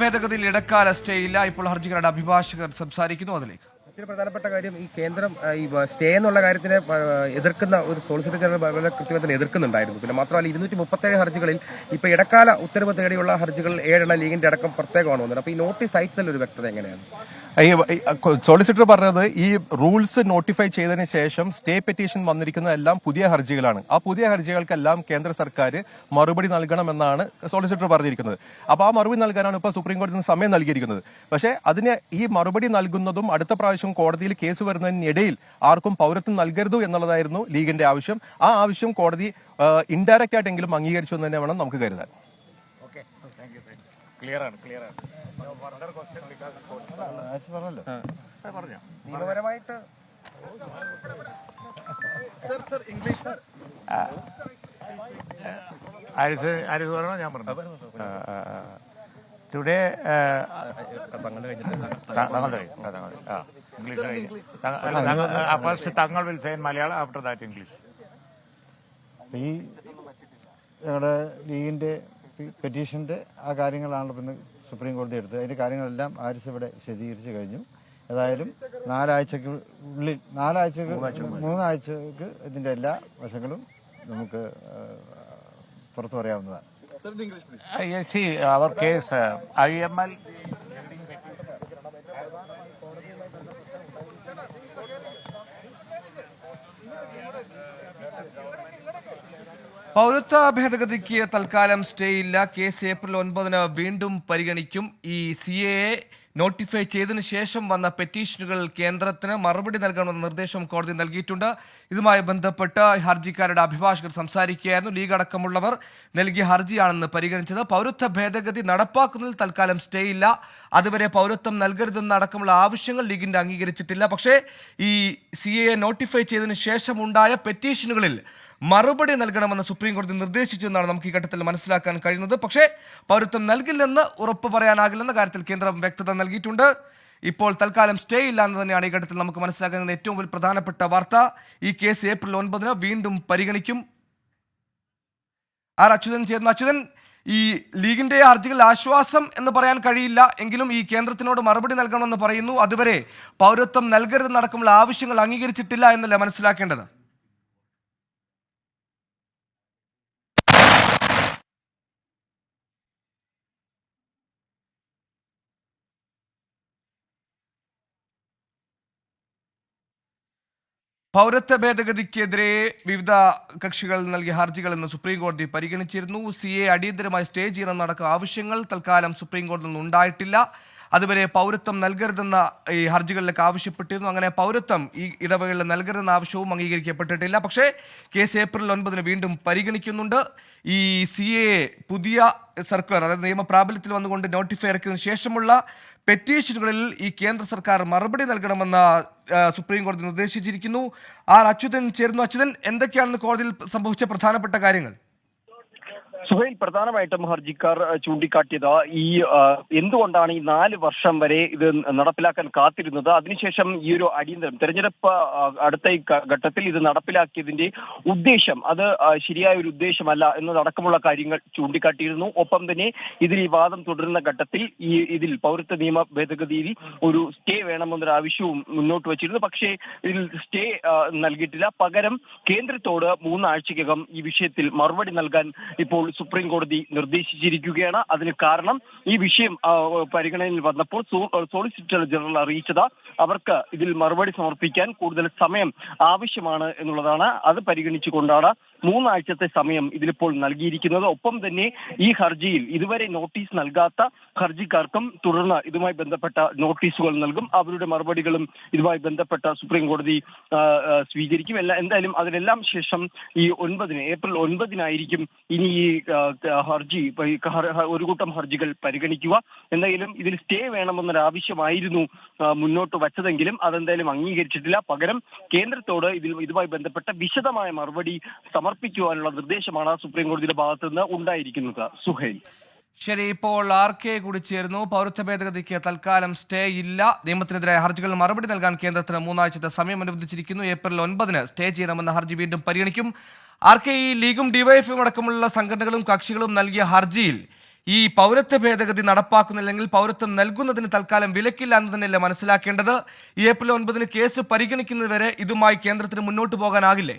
ഭേദഗതിയിൽ ഇടക്കാല സ്റ്റേ ഇല്ല. ഇപ്പോൾ ഹർജിക്കാരുടെ അഭിഭാഷകർ സംസാരിക്കുന്നു. അതിലേക്ക് മറ്റൊരു പ്രധാനപ്പെട്ട കാര്യം ഈ കേന്ദ്രം ഈ സ്റ്റേ എന്നുള്ള കാര്യത്തിനെ എതിർക്കുന്ന ഒരു സോളിസിറ്റർ ജനറൽ വളരെ കൃത്യമായി എതിർക്കുന്നുണ്ടായിരുന്നു. പിന്നെ മാത്രമല്ല ഇരുന്നൂറ്റി മുപ്പത്തേഴ് ഹർജികളിൽ ഇപ്പൊ ഇടക്കാല ഉത്തരവ് തേടിയുള്ള ഹർജികൾ ഏഴെണ്ണ ലീഗിന്റെ അടക്കം പ്രത്യേകമാണ് വന്നത്. അപ്പൊ ഈ നോട്ടീസ് അയച്ചതിൽ ഒരു വ്യക്തത എങ്ങനെയാണ്? ഈ സോളിസിറ്റർ പറഞ്ഞത് ഈ റൂൾസ് നോട്ടിഫൈ ചെയ്തതിന് ശേഷം സ്റ്റേ പെറ്റീഷൻ വന്നിരിക്കുന്നതെല്ലാം പുതിയ ഹർജികളാണ്. ആ പുതിയ ഹർജികൾക്കെല്ലാം കേന്ദ്ര സർക്കാർ മറുപടി നൽകണമെന്നാണ് സോളിസിറ്റർ പറഞ്ഞിരിക്കുന്നത്. അപ്പോൾ ആ മറുപടി നൽകാനാണ് ഇപ്പോൾ സുപ്രീം കോടതി സമയം നൽകിയിരിക്കുന്നത്. പക്ഷേ അതിന് ഈ മറുപടി നൽകുന്നതും അടുത്ത പ്രാവശ്യം കോടതിയിൽ കേസ് വരുന്നതിനിടയിൽ ആർക്കും പൗരത്വം നൽകരുത് എന്നുള്ളതായിരുന്നു ലീഗിന്റെ ആവശ്യം ആ ആവശ്യം കോടതി ഇൻഡയറക്റ്റ് ആയിട്ടെങ്കിലും അംഗീകരിച്ചു എന്ന് തന്നെ വേണം നമുക്ക് കരുതാൻ നിയമപരമായിട്ട് ആരിസ് ആരിസ് പറഞ്ഞോ ഞാൻ പറഞ്ഞു today first Thangal will sign Malayalam after that English ഈ ഞങ്ങളുടെ ലീഗിന്റെ പെറ്റീഷന്റെ ആ കാര്യങ്ങളാണ് ഇന്ന് സുപ്രീം കോടതി എടുത്തത്. അതിന്റെ കാര്യങ്ങളെല്ലാം ആരിസ് ഇവിടെ വിശദീകരിച്ചു കഴിഞ്ഞു. ഏതായാലും നാലാഴ്ചക്ക് ഉള്ളിൽ നാലാഴ്ചക്ക് മൂന്നാഴ്ചക്ക് ഇതിന്റെ എല്ലാ വശങ്ങളും നമുക്ക് പുറത്തു പറയാവുന്നതാണ്. സി അവർ കേസ് ഐ എം എൽ പൗരത്വ ഭേദഗതിക്ക് തൽക്കാലം സ്റ്റേ ഇല്ല. കേസ് ഏപ്രിൽ ഒൻപതിന് വീണ്ടും പരിഗണിക്കും. ഈ സി എ നോട്ടിഫൈ ചെയ്തതിനു ശേഷം വന്ന പെറ്റീഷനുകൾ കേന്ദ്രത്തിന് മറുപടി നൽകണമെന്ന നിർദ്ദേശം കോടതി നൽകിയിട്ടുണ്ട്. ഇതുമായി ബന്ധപ്പെട്ട് ഹർജിക്കാരുടെ അഭിഭാഷകർ സംസാരിക്കുകയായിരുന്നു. ലീഗ് അടക്കമുള്ളവർ നൽകിയ ഹർജിയാണെന്ന് പരിഗണിച്ചത്. പൗരത്വ ഭേദഗതി നടപ്പാക്കുന്നതിൽ തൽക്കാലം സ്റ്റേ ഇല്ല. അതുവരെ പൗരത്വം നൽകരുതെന്ന് അടക്കമുള്ള ആവശ്യങ്ങൾ ലീഗിന്റെ അംഗീകരിച്ചിട്ടില്ല. പക്ഷേ ഈ സി നോട്ടിഫൈ ചെയ്തതിനു ശേഷം ഉണ്ടായ പെറ്റീഷനുകളിൽ മറുപടി നൽകണമെന്ന് സുപ്രീം കോടതി നിർദ്ദേശിച്ചു എന്നാണ് നമുക്ക് ഈ ഘട്ടത്തിൽ മനസ്സിലാക്കാൻ കഴിയുന്നത്. പക്ഷേ പൗരത്വം നൽകില്ലെന്ന് ഉറപ്പ് പറയാനാകില്ലെന്ന കാര്യത്തിൽ കേന്ദ്രം വ്യക്തത നൽകിയിട്ടുണ്ട്. ഇപ്പോൾ തൽക്കാലം സ്റ്റേ ഇല്ല എന്ന് തന്നെയാണ് ഈ ഘട്ടത്തിൽ നമുക്ക് മനസ്സിലാക്കുന്നത്. ഏറ്റവും വലിയ പ്രധാനപ്പെട്ട വാർത്ത ഈ കേസ് ഏപ്രിൽ ഒൻപതിന് വീണ്ടും പരിഗണിക്കും. ആർ അച്യുതൻ ചേർന്ന അച്യുതൻ ഈ ലീഗിന്റെ ഹർജികൾ ആശ്വാസം എന്ന് പറയാൻ കഴിയില്ല എങ്കിലും ഈ കേന്ദ്രത്തിനോട് മറുപടി നൽകണമെന്ന് പറയുന്നു. അതുവരെ പൗരത്വം നൽകരുതെന്നടക്കമുള്ള ആവശ്യങ്ങൾ അംഗീകരിച്ചിട്ടില്ല എന്നല്ല മനസ്സിലാക്കേണ്ടത്? പൗരത്വ ഭേദഗതിക്കെതിരെ വിവിധ കക്ഷികൾ നൽകിയ ഹർജികൾ ഇന്ന് സുപ്രീം കോടതി പരിഗണിച്ചിരുന്നു. സി എ അടിയന്തരമായി സ്റ്റേ ചെയ്യണമെന്നടക്കം ആവശ്യങ്ങൾ തൽക്കാലം സുപ്രീം കോടതിയിൽ നിന്ന് ഉണ്ടായിട്ടില്ല അതുവരെ പൗരത്വം നൽകരുതെന്ന ഈ ഹർജികളിലൊക്കെ ആവശ്യപ്പെട്ടിരുന്നു. അങ്ങനെ പൗരത്വം ഈ ഇടവകളിൽ നൽകരുതെന്ന ആവശ്യവും അംഗീകരിക്കപ്പെട്ടിട്ടില്ല. പക്ഷേ കേസ് ഏപ്രിൽ ഒൻപതിന് വീണ്ടും പരിഗണിക്കുന്നുണ്ട്. ഈ സി എ പുതിയ സർക്കുലർ അതായത് നിയമപ്രാബല്യത്തിൽ വന്നുകൊണ്ട് നോട്ടിഫൈ ഇറക്കിയതിനു ശേഷമുള്ള പെറ്റീഷനുകളിൽ ഈ കേന്ദ്ര സർക്കാർ മറുപടി നൽകണമെന്ന് സുപ്രീം കോടതി നിർദ്ദേശിച്ചിരിക്കുന്നു. ആർ അച്യുതൻ ചേർന്നു അച്യുതൻ എന്തൊക്കെയാണെന്ന് കോടതിയിൽ സംഭവിച്ച പ്രധാനപ്പെട്ട കാര്യങ്ങൾ? സുഹൈൽ പ്രധാനമായിട്ടും ഹർജിക്കാർ ചൂണ്ടിക്കാട്ടിയത് ഈ എന്തുകൊണ്ടാണ് ഈ നാല് വർഷം വരെ ഇത് നടപ്പിലാക്കാൻ കാത്തിരുന്നത്? അതിനുശേഷം ഈ ഒരു അടിയന്തരം തെരഞ്ഞെടുപ്പ് അടുത്ത ഘട്ടത്തിൽ ഇത് നടപ്പിലാക്കിയതിന്റെ ഉദ്ദേശം അത് ശരിയായ ഒരു ഉദ്ദേശമല്ല എന്നതടക്കമുള്ള കാര്യങ്ങൾ ചൂണ്ടിക്കാട്ടിയിരുന്നു. ഒപ്പം തന്നെ ഇതിൽ ഈ വാദം തുടരുന്ന ഘട്ടത്തിൽ ഈ ഇതിൽ പൗരത്വ നിയമ ഭേദഗതിയിൽ ഒരു സ്റ്റേ വേണമെന്നൊരു ആവശ്യവും മുന്നോട്ട് വച്ചിരുന്നു. പക്ഷേ ഇതിൽ സ്റ്റേ നൽകിയിട്ടില്ല. പകരം കേന്ദ്രത്തോട് മൂന്നാഴ്ചക്കകം ഈ വിഷയത്തിൽ മറുപടി നൽകാൻ ഇപ്പോൾ സുപ്രീം കോടതി നിർദ്ദേശിച്ചിരിക്കുകയാണ്. അതിന് കാരണം ഈ വിഷയം പരിഗണനയിൽ വന്നപ്പോൾ സോളിസിറ്റർ ജനറൽ അറിയിച്ചത് അവർക്ക് ഇതിൽ മറുപടി സമർപ്പിക്കാൻ കൂടുതൽ സമയം ആവശ്യമാണ് എന്നുള്ളതാണ്. അത് പരിഗണിച്ചുകൊണ്ടാണ് മൂന്നാഴ്ചത്തെ സമയം ഇതിലിപ്പോൾ നൽകിയിരിക്കുന്നത്. ഒപ്പം തന്നെ ഈ ഹർജിയിൽ ഇതുവരെ നോട്ടീസ് നൽകാത്ത ഹർജിക്കാർക്കും തുടർന്ന് ഇതുമായി ബന്ധപ്പെട്ട നോട്ടീസുകൾ നൽകും. അവരുടെ മറുപടികളും ഇതുമായി ബന്ധപ്പെട്ട സുപ്രീം കോടതി സ്വീകരിക്കും. എല്ലാ എന്തായാലും അതിനെല്ലാം ശേഷം ഈ ഒൻപതിന് ഏപ്രിൽ ഒൻപതിനായിരിക്കും ഇനി ഈ ഹർജി ഒരു കൂട്ടം ഹർജികൾ പരിഗണിക്കുക. എന്തായാലും ഇതിൽ സ്റ്റേ വേണമെന്നൊരു ആവശ്യമായിരുന്നു ആ, മുന്നോട്ട് വച്ചതെങ്കിലും അതെന്തായാലും അംഗീകരിച്ചിട്ടില്ല. പകരം കേന്ദ്രത്തോട് ഇതിൽ ഇതുമായി ബന്ധപ്പെട്ട വിശദമായ മറുപടി സമർപ്പിക്കുവാനുള്ള നിർദ്ദേശമാണ് സുപ്രീം കോടതിയുടെ ഭാഗത്തു നിന്ന് ഉണ്ടായിരിക്കുന്നത്. സുഹൈൽ. ശരി ഇപ്പോൾ ആർ കെ കൂടി ചേരുന്നു. പൗരത്വ ഭേദഗതിക്ക് തൽക്കാലം സ്റ്റേ ഇല്ല. നിയമത്തിനെതിരായ ഹർജികൾ മറുപടി നൽകാൻ കേന്ദ്രത്തിന് മൂന്നാഴ്ചത്തെ സമയം അനുവദിച്ചിരിക്കുന്നു. ഏപ്രിൽ ഒൻപതിന് സ്റ്റേ ചെയ്യണമെന്ന ഹർജി വീണ്ടും പരിഗണിക്കും. ആർ കെ ഈ ലീഗും ഡിവൈഎഫും അടക്കമുള്ള സംഘടനകളും കക്ഷികളും നൽകിയ ഹർജിയിൽ ഈ പൗരത്വ ഭേദഗതി നടപ്പാക്കുന്നില്ലെങ്കിൽ പൗരത്വം നൽകുന്നതിന് തൽക്കാലം വിലക്കില്ല എന്ന് തന്നെയല്ലേ മനസ്സിലാക്കേണ്ടത്? ഏപ്രിൽ ഒൻപതിന് കേസ് പരിഗണിക്കുന്നതുവരെ ഇതുമായി കേന്ദ്രത്തിന് മുന്നോട്ട് പോകാനാകില്ലേ?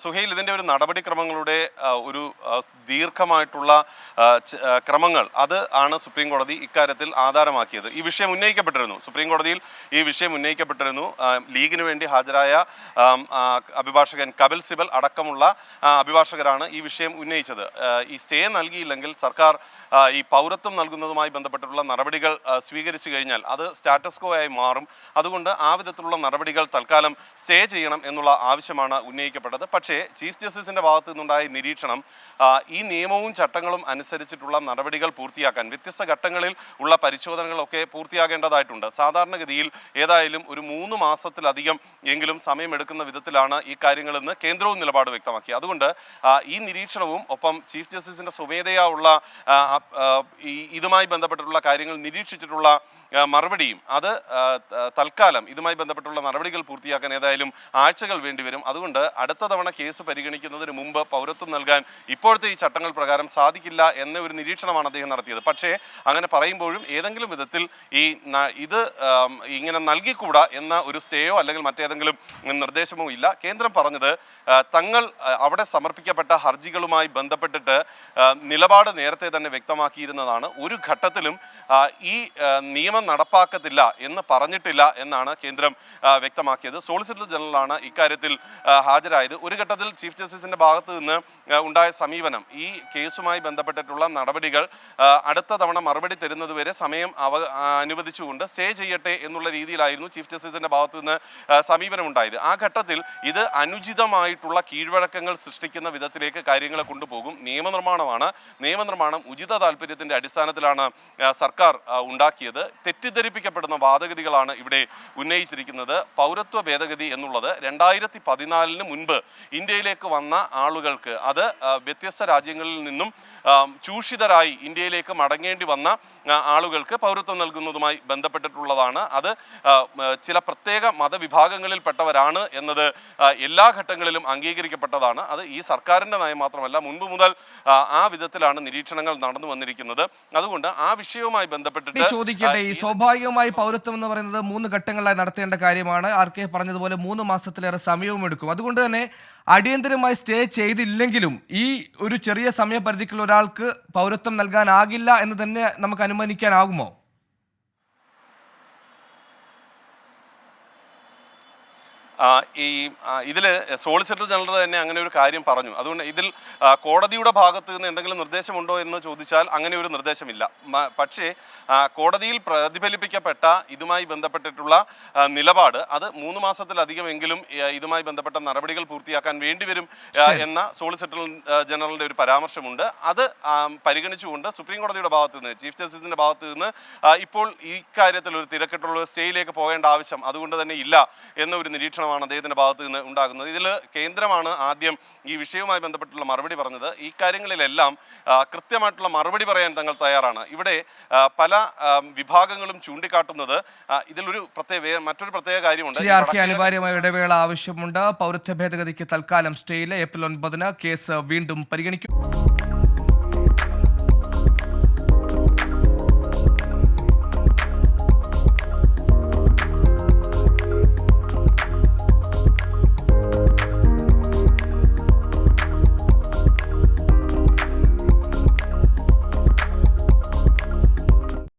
സുഹൈൽ ഇതിന്റെ ഒരു നടപടിക്രമങ്ങളുടെ ഒരു ദീർഘമായിട്ടുള്ള ക്രമങ്ങൾ അത് ആണ് സുപ്രീം കോടതി ഇക്കാര്യത്തിൽ ആധാരമാക്കിയത്. ഈ വിഷയം ഉന്നയിക്കപ്പെട്ടിരുന്നു. സുപ്രീം കോടതിയിൽ ഈ വിഷയം ഉന്നയിക്കപ്പെട്ടിരുന്നു. ലീഗിന് വേണ്ടി ഹാജരായ അഭിഭാഷകൻ കപിൽ സിബൽ അടക്കമുള്ള അഭിഭാഷകരാണ് ഈ വിഷയം ഉന്നയിച്ചത്. ഈ സ്റ്റേ നൽകിയില്ലെങ്കിൽ സർക്കാർ ഈ പൗരത്വം നൽകുന്നതുമായി ബന്ധപ്പെട്ടിട്ടുള്ള നടപടികൾ സ്വീകരിച്ചു കഴിഞ്ഞാൽ അത് സ്റ്റാറ്റസ് കോ ആയി മാറും. അതുകൊണ്ട് ആ വിധത്തിലുള്ള നടപടികൾ തൽക്കാലം സ്റ്റേ ചെയ്യണം എന്നുള്ള ആവശ്യമാണ് ഉന്നയിക്കപ്പെട്ടത്. പക്ഷേ ചീഫ് ജസ്റ്റിസിന്റെ ഭാഗത്തു നിന്നുണ്ടായ നിരീക്ഷണം ഈ നിയമവും ചട്ടങ്ങളും അനുസരിച്ചിട്ടുള്ള നടപടികൾ പൂർത്തിയാക്കാൻ വ്യത്യസ്ത ഘട്ടങ്ങളിൽ ഉള്ള പരിശോധനകളൊക്കെ പൂർത്തിയാകേണ്ടതായിട്ടുണ്ട്. സാധാരണഗതിയിൽ ഏതായാലും ഒരു മൂന്ന് മാസത്തിലധികം എങ്കിലും സമയമെടുക്കുന്ന വിധത്തിലാണ് ഈ കാര്യങ്ങളെന്ന് കേന്ദ്രവും നിലപാട് വ്യക്തമാക്കി. അതുകൊണ്ട് ഈ നിരീക്ഷണവും ഒപ്പം ചീഫ് ജസ്റ്റിസിന്റെ സ്വമേധയാ ഉള്ള ഇതുമായി ബന്ധപ്പെട്ടിട്ടുള്ള കാര്യങ്ങൾ നിരീക്ഷിച്ചിട്ടുള്ള മറുപടിയും. അത് തൽക്കാലം ഇതുമായി ബന്ധപ്പെട്ടുള്ള നടപടികൾ പൂർത്തിയാക്കാൻ ഏതായാലും ആഴ്ചകൾ വേണ്ടിവരും അതുകൊണ്ട് അടുത്ത തവണ കേസ് പരിഗണിക്കുന്നതിന് മുമ്പ് പൗരത്വം നൽകാൻ ഇപ്പോഴത്തെ ഈ ചട്ടങ്ങൾ പ്രകാരം സാധിക്കില്ല എന്ന ഒരു നിരീക്ഷണമാണ് അദ്ദേഹം നടത്തിയത്. പക്ഷേ അങ്ങനെ പറയുമ്പോഴും ഏതെങ്കിലും വിധത്തിൽ ഈ ഇത് ഇങ്ങനെ നൽകിക്കൂടാ എന്ന ഒരു സ്റ്റേയോ അല്ലെങ്കിൽ മറ്റേതെങ്കിലും നിർദ്ദേശമോ ഇല്ല. കേന്ദ്രം പറഞ്ഞത് തങ്ങൾ അവിടെ സമർപ്പിക്കപ്പെട്ട ഹർജികളുമായി ബന്ധപ്പെട്ടിട്ട് നിലപാട് നേരത്തെ തന്നെ വ്യക്തമാക്കിയിരുന്നതാണ്. ഒരു ഘട്ടത്തിലും ഈ ആ, നിയമം നടപ്പാക്കത്തില്ല എന്ന് പറഞ്ഞിട്ടില്ല എന്നാണ് കേന്ദ്രം വ്യക്തമാക്കിയത്. സോളിസിറ്റർ ജനറലാണ് ഇക്കാര്യത്തിൽ ഹാജരായത്. ഒരു ഘട്ടത്തിൽ ചീഫ് ജസ്റ്റിസിന്റെ ഭാഗത്ത് നിന്ന് ഉണ്ടായ സമീപനം ഈ കേസുമായി ബന്ധപ്പെട്ടിട്ടുള്ള നടപടികൾ അടുത്ത തവണ മറുപടി തരുന്നതുവരെ സമയം അവ അനുവദിച്ചുകൊണ്ട് സ്റ്റേ ചെയ്യട്ടെ എന്നുള്ള രീതിയിലായിരുന്നു ചീഫ് ജസ്റ്റിസിന്റെ ഭാഗത്ത് നിന്ന് സമീപനം ഉണ്ടായത് ആ ഘട്ടത്തിൽ ഇത് അനുചിതമായിട്ടുള്ള കീഴ്വഴക്കങ്ങൾ സൃഷ്ടിക്കുന്ന വിധത്തിലേക്ക് കാര്യങ്ങളെ കൊണ്ടുപോകും. നിയമനിർമ്മാണമാണ്. നിയമനിർമ്മാണം ഉചിത താല്പര്യത്തിന്റെ അടിസ്ഥാനത്തിലാണ് സർക്കാർ ഉണ്ടാക്കിയത്. തെറ്റിദ്ധരിപ്പിക്കപ്പെടുന്ന വാദഗതികളാണ് ഇവിടെ ഉന്നയിച്ചിരിക്കുന്നത്. പൗരത്വ ഭേദഗതി എന്നുള്ളത് രണ്ടായിരത്തി പതിനാലിന് മുൻപ് ഇന്ത്യയിലേക്ക് വന്ന ആളുകൾക്ക് അത് വ്യത്യസ്ത രാജ്യങ്ങളിൽ നിന്നും ചൂഷിതരായി ഇന്ത്യയിലേക്ക് മടങ്ങേണ്ടി വന്ന ആളുകൾക്ക് പൗരത്വം നൽകുന്നതുമായി ബന്ധപ്പെട്ടിട്ടുള്ളതാണ്. അത് ചില പ്രത്യേക മതവിഭാഗങ്ങളിൽപ്പെട്ടവരാണ് എന്നത് എല്ലാ ഘട്ടങ്ങളിലും അംഗീകരിക്കപ്പെട്ടതാണ്. അത് ഈ സർക്കാരിന്റെ നയം മാത്രമല്ല മുൻപ് മുതൽ ആ, വിധത്തിലാണ് നിരീക്ഷണങ്ങൾ നടന്നു വന്നിരിക്കുന്നത്. അതുകൊണ്ട് ആ വിഷയവുമായി ബന്ധപ്പെട്ടിട്ട് ചോദിക്കട്ടെ ഈ സ്വാഭാവികമായി പൗരത്വം എന്ന് പറയുന്നത് മൂന്ന് ഘട്ടങ്ങളായി നടത്തേണ്ട കാര്യമാണ്. ആർ കെ പറഞ്ഞതുപോലെ മൂന്ന് മാസത്തിലേറെ സമയവും എടുക്കും. അതുകൊണ്ട് തന്നെ അടിയന്തരമായി സ്റ്റേ ചെയ്തില്ലെങ്കിലും ഈ ഒരു ചെറിയ സമയപരിധിക്കുള്ള ഒരാൾക്ക് പൗരത്വം നൽകാനാകില്ല എന്ന് തന്നെ നമുക്ക് അനുമാനിക്കാനാകുമോ ആ, ഈ ഇതിൽ സോളിസിറ്റർ ജനറൽ തന്നെ അങ്ങനെ ഒരു കാര്യം പറഞ്ഞു. അതുകൊണ്ട് ഇതിൽ കോടതിയുടെ ഭാഗത്ത് നിന്ന് എന്തെങ്കിലും നിർദ്ദേശമുണ്ടോ എന്ന് ചോദിച്ചാൽ അങ്ങനെ ഒരു നിർദ്ദേശമില്ല. പക്ഷേ കോടതിയിൽ പ്രതിഫലിപ്പിക്കപ്പെട്ട ഇതുമായി ബന്ധപ്പെട്ടിട്ടുള്ള നിലപാട് അത് മൂന്ന് മാസത്തിലധികമെങ്കിലും ഇതുമായി ബന്ധപ്പെട്ട നടപടികൾ പൂർത്തിയാക്കാൻ വേണ്ടിവരും വരും എന്ന സോളിസിറ്റർ ജനറലിന്റെ ഒരു പരാമർശമുണ്ട്. അത് പരിഗണിച്ചുകൊണ്ട് സുപ്രീം കോടതിയുടെ ഭാഗത്ത് നിന്ന് ചീഫ് ജസ്റ്റിസിന്റെ ഭാഗത്ത് നിന്ന് ഇപ്പോൾ ഈ കാര്യത്തിൽ ഒരു തിരക്കിട്ടുള്ള ഒരു സ്റ്റേയിലേക്ക് പോകേണ്ട ആവശ്യം അതുകൊണ്ട് തന്നെ ഇല്ല എന്ന ഒരു നിരീക്ഷണമാണ് അദ്ദേഹത്തിന്റെ ഭാഗത്ത് നിന്ന് ഉണ്ടാകുന്നത്. ഇതിൽ കേന്ദ്രമാണ് ആദ്യം ഈ വിഷയവുമായി ബന്ധപ്പെട്ടുള്ള മറുപടി പറഞ്ഞത്. ഈ കാര്യങ്ങളിലെല്ലാം കൃത്യമായിട്ടുള്ള മറുപടി പറയാൻ തങ്ങൾ തയ്യാറാണ്. ഇവിടെ പല വിഭാഗങ്ങളും ചൂണ്ടിക്കാട്ടുന്നത് ഇതിലൊരു പ്രത്യേക മറ്റൊരു പ്രത്യേക കാര്യമുണ്ട്. അനിവാര്യമായ ഇടവേള ആവശ്യമുണ്ട്. പൗരത്വ ഭേദഗതിക്ക് തൽക്കാലം സ്റ്റേയിലെ ഏപ്രിൽ ഒൻപതിന് കേസ് വീണ്ടും പരിഗണിക്കും.